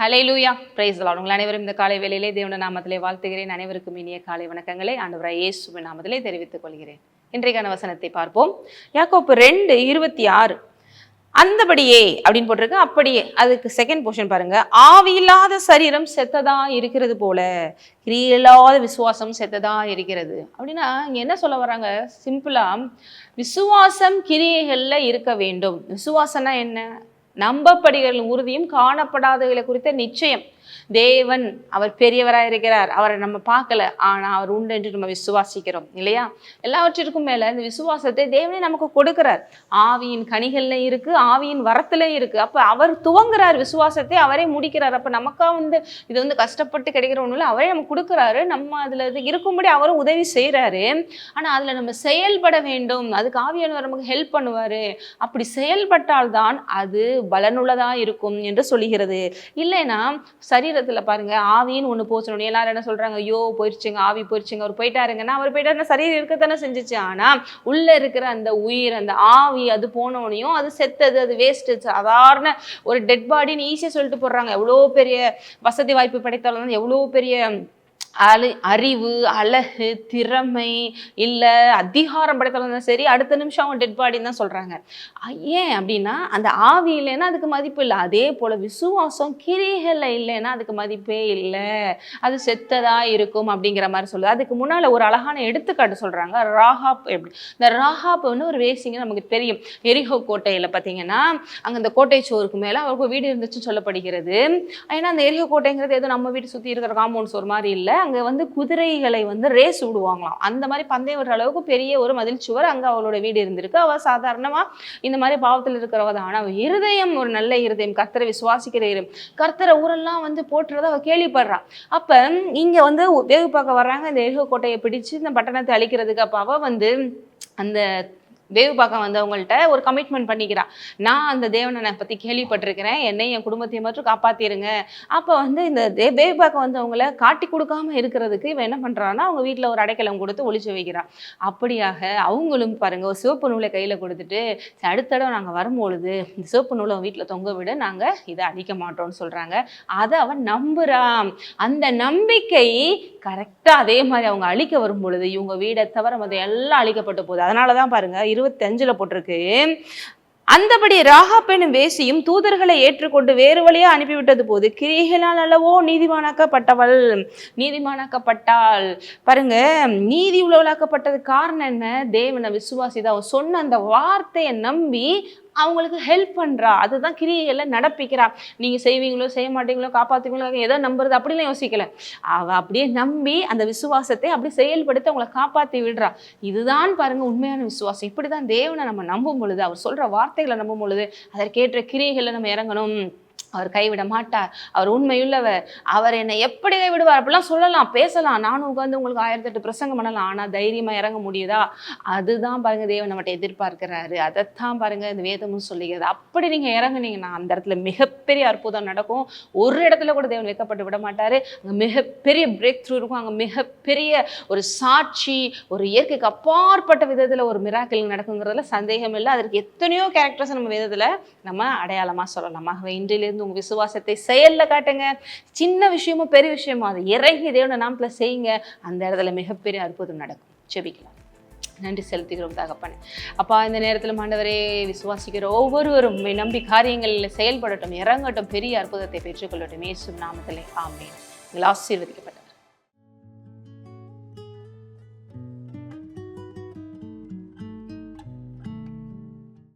ஹலே லூயா பிரைஸ் உங்கள் அனைவரும் இந்த காலை வேலையிலே தேவன நாமத்திலே வாழ்த்துகிறேன். அனைவருக்கும் இனிய காலை வணக்கங்களை ஆண்டவராய் இயேசுவின் நாமத்திலே தெரிவித்துக் கொள்கிறேன். இன்றைக்கான வசனத்தை பார்ப்போம். யாக்கோப்பு ரெண்டு இருபத்தி ஆறு. அந்தபடியே அப்படின்னு போட்டிருக்கு. அப்படியே அதுக்கு செகண்ட் போர்ஷன் பாருங்க. ஆவியில்லாத சரீரம் செத்ததா இருக்கிறது போல கிரியில்லாத விசுவாசம் செத்ததா இருக்கிறது. அப்படின்னா இங்க என்ன சொல்ல வராங்க சிம்பிளா விசுவாசம் கிரியைகள்ல இருக்க வேண்டும். விசுவாசம்னா என்ன? நம்பப்படுகிற உறுதியும் காணப்படாதவர்களை குறித்த நிச்சயம். தேவன் அவர் பெரியவராக இருக்கிறார் அவரை நம்ம பார்க்கல. ஆனால் அவர் உண்டு என்று நம்ம விசுவாசிக்கிறோம். இல்லையா? எல்லாவற்றிற்கும் மேலே இந்த விசுவாசத்தை தேவனே நமக்கு கொடுக்கிறார். ஆவியின் கனிகளில் இருக்கு ஆவியின் வரத்துல இருக்கு. அப்போ அவர் துவங்குறார் விசுவாசத்தை அவரே முடிக்கிறார். அப்போ நமக்கா வந்து இது வந்து கஷ்டப்பட்டு கிடைக்கிற ஒன்றும் இல்லை அவரே நமக்கு கொடுக்குறாரு. நம்ம அதில் இது இருக்கும்படி அவரும் உதவி செய்கிறாரு ஆனால் அதில் நம்ம செயல்பட வேண்டும். அதுக்கு ஆவியானவர் நமக்கு ஹெல்ப் பண்ணுவார். அப்படி செயல்பட்டால்தான் அது பலனுள்ளதா இருக்கும் என்று சொல்லுகிறது. இல்லைன்னா சரீரத்தில் பாருங்க ஆவின்னு ஒன்று போச்சணும் எல்லாரும் என்ன சொல்கிறாங்க ஐயோ போயிடுச்சுங்க ஆவி போயிடுச்சுங்க அவர் போயிட்டாருங்கன்னா அவர் போயிட்டாருன்னா சரீரம் இருக்கத்தானே செஞ்சிச்சு. ஆனால் உள்ளே இருக்கிற அந்த உயிர் அந்த ஆவி அது போனவனையும் அது செத்தது அது வேஸ்ட் சாதாரண ஒரு டெட் பாடின்னு ஈஸியாக சொல்லிட்டு போடுறாங்க. எவ்வளோ பெரிய வசதி வாய்ப்பு படைத்தாலும் எவ்வளோ பெரிய அழி அறிவு அழகு திறமை இல்லை அதிகாரம் படைத்தவங்க சரி அடுத்த நிமிஷம் அவங்க டெட் பாடின்னு தான் சொல்கிறாங்க ஏன் அப்படின்னா அந்த ஆவி இல்லைன்னா அதுக்கு மதிப்பு இல்லை. அதே போல் விசுவாசம் கிரிகளை இல்லைன்னா அதுக்கு மதிப்பே இல்லை. அது செத்ததாக இருக்கும் அப்படிங்கிற மாதிரி சொல்லுது. அதுக்கு முன்னால் ஒரு அழகான எடுத்துக்காட்டு சொல்கிறாங்க ராஹாப் எப்படி? இந்த ராஹாப் வந்து ஒரு வேசிங்க நமக்கு தெரியும். எரிஹோ கோட்டையில் பார்த்தீங்கன்னா அங்கே அந்த கோட்டை சோருக்கு மேலே அவருக்கு வீடு இருந்துச்சுன்னு சொல்லப்படுகிறது. ஏன்னா அந்த எரிஹோ கோட்டைங்கிறது ஏதோ நம்ம வீடு சுற்றி இருக்கிற காம்பவுண்ட் சோர் மாதிரி இல்லை. அங்கே வந்து குதிரைகளை வந்து ரேஸ் விடுவாங்களாம். அந்த மாதிரி பந்தயம் விடுற அளவுக்கு பெரிய ஒரு மதில் சுவர் அங்கே அவளோட வீடு இருந்திருக்கு. அவள் சாதாரணமாக இந்த மாதிரி பாவத்தில் இருக்கிறவ தான். ஆனால் அவள் இருதயம் ஒரு நல்ல இருதயம். கர்த்தரை விசுவாசிக்கிற இரு- கர்த்தரை ஊரெல்லாம் வந்து போட்டுறத அவள் கேள்விப்படுறான் அப்போ இங்கே வந்து வேவு பார்க்க வர்றாங்க. இந்த எரிகோ கோட்டையை பிடிச்சு இந்த பட்டணத்தை அழிக்கிறதுக்கு. அப்போ அவள் வந்து அந்த வேவு பார்க்க வந்தவங்கள்ட்ட ஒரு கமிட்மெண்ட் பண்ணிக்கிறா நான் அந்த தேவனை பற்றி கேள்விப்பட்டிருக்கிறேன். என்னை என் குடும்பத்தையும் மட்டும் காப்பாற்றிருங்க அப்போ வந்து இந்த தே வேவு பார்க்க வந்தவங்கள காட்டி கொடுக்காம இருக்கிறதுக்கு இவன் என்ன பண்ணுறான்னா அவங்க வீட்டில் ஒரு அடைக்கலம் கொடுத்து ஒழிச்சு வைக்கிறான். அப்படியாக அவங்களும் பாருங்க ஒரு சிவப்பு நூலை கையில் கொடுத்துட்டு "சரி, அடுத்த தடவை நாங்கள் வரும்பொழுது இந்த சிவப்பு நூலை வீட்டில் தொங்க விட நாங்கள் இதை அழிக்க மாட்டோம்னு சொல்கிறாங்க அதை அவன் நம்புறான். அந்த நம்பிக்கை கரெக்டாக அதே மாதிரி அவங்க அழிக்க வரும் பொழுது இவங்க வீடை தவிர மற்ற எல்லாம் அழிக்கப்பட்டு போகுது. அதனால தான் பாருங்கள் இருபத்தஞ்சில் போட்டிருக்கு. அந்தபடி ராகா பெண்ணும் வேசியும் தூதர்களை ஏற்றுக்கொண்டு வேறு வழியாக அனுப்பிவிட்டது போது கிரிகளால் அல்லவோ நீதிமானாக்கப்பட்டவள் நீதிமானாக்கப்பட்டாள். பாருங்க நீதி உலகளாக்கப்பட்டது காரணம் என்ன? தேவனை விசுவாசி தான் சொன்ன அந்த வார்த்தையை நம்பி அவங்களுக்கு ஹெல்ப் பண்ணுறா அதுதான் கிரியைகளை நடப்பிக்கிறா. நீங்கள் செய்வீங்களோ செய்ய மாட்டீங்களோ காப்பாற்றுவீங்களோ எதை நம்புறது அப்படிலாம் யோசிக்கல. அவ அப்படியே நம்பி அந்த விசுவாசத்தை அப்படி செயல்படுத்தி அவங்கள காப்பாற்றி விடுறா. இதுதான் பாருங்க உண்மையான விசுவாசம். இப்படிதான் தேவனை நம்ம நம்பும் பொழுது அவர் சொல்கிற வார்த்தைகளை நம்பும் பொழுது அதற்கேற்ற கிரியைகளை நம்ம இறங்கணும். அவர் கைவிட மாட்டார். அவர் உண்மையுள்ளவர். அவர் என்னை எப்படி கைவிடுவார் அப்படிலாம் சொல்லலாம் பேசலாம். நானும் உட்காந்து உங்களுக்கு ஆயிரத்தெட்டு பிரசங்கம் பண்ணலாம். ஆனால் தைரியமாக இறங்க முடியுதா? அதுதான் பாருங்க தேவன் நம்மகிட்ட எதிர்பார்க்கிறாரு. அதைத்தான் பாருங்க இந்த வேதமும் சொல்லுகிறது. அப்படி நீங்கள் இறங்குனீங்கன்னா அந்த இடத்துல மிகப்பெரிய அற்புதம் நடக்கும். ஒரு இடத்துல கூட தேவன் வைக்கப்பட்டு விட மாட்டார். அங்கே மிகப்பெரிய பிரேக் த்ரூ இருக்கும். அங்கே மிகப்பெரிய ஒரு சாட்சி ஒரு இயற்கைக்கு அப்பாற்பட்ட விதத்தில் ஒரு மிராக்கிள் நடக்குங்கிறதுல சந்தேகம் இல்லை. அதற்கு எத்தனையோ கேரக்டர்ஸ் நம்ம விதத்தில் நம்ம அடையாளமாக சொல்லலாம். ஆகவே இன்றிலிருந்து உங்கள் விசுவாசத்தை செயலில் காட்டுங்க. சின்ன விஷயமும் பெரிய விஷயமோ அதை இறங்கி தேவன நாமத்துல செய்யுங்க. அந்த இடத்துல மிகப்பெரிய அற்புதம் நடக்கும். செபிக்கலாம் நன்றி செலுத்துகிறோம் தகப்பனே. அப்பா இந்த நேரத்தில் மாண்டவரே விசுவாசிக்கிற ஒவ்வொருவரும் நம்பி காரியங்களில் செயல்படட்டும் இறங்கட்டும் பெரிய அற்புதத்தை பெற்றுக்கொள்ளட்டும். இயேசு நாமத்திலே ஆமென். நீங்கள் ஆசீர்வதிக்கப்பட்டது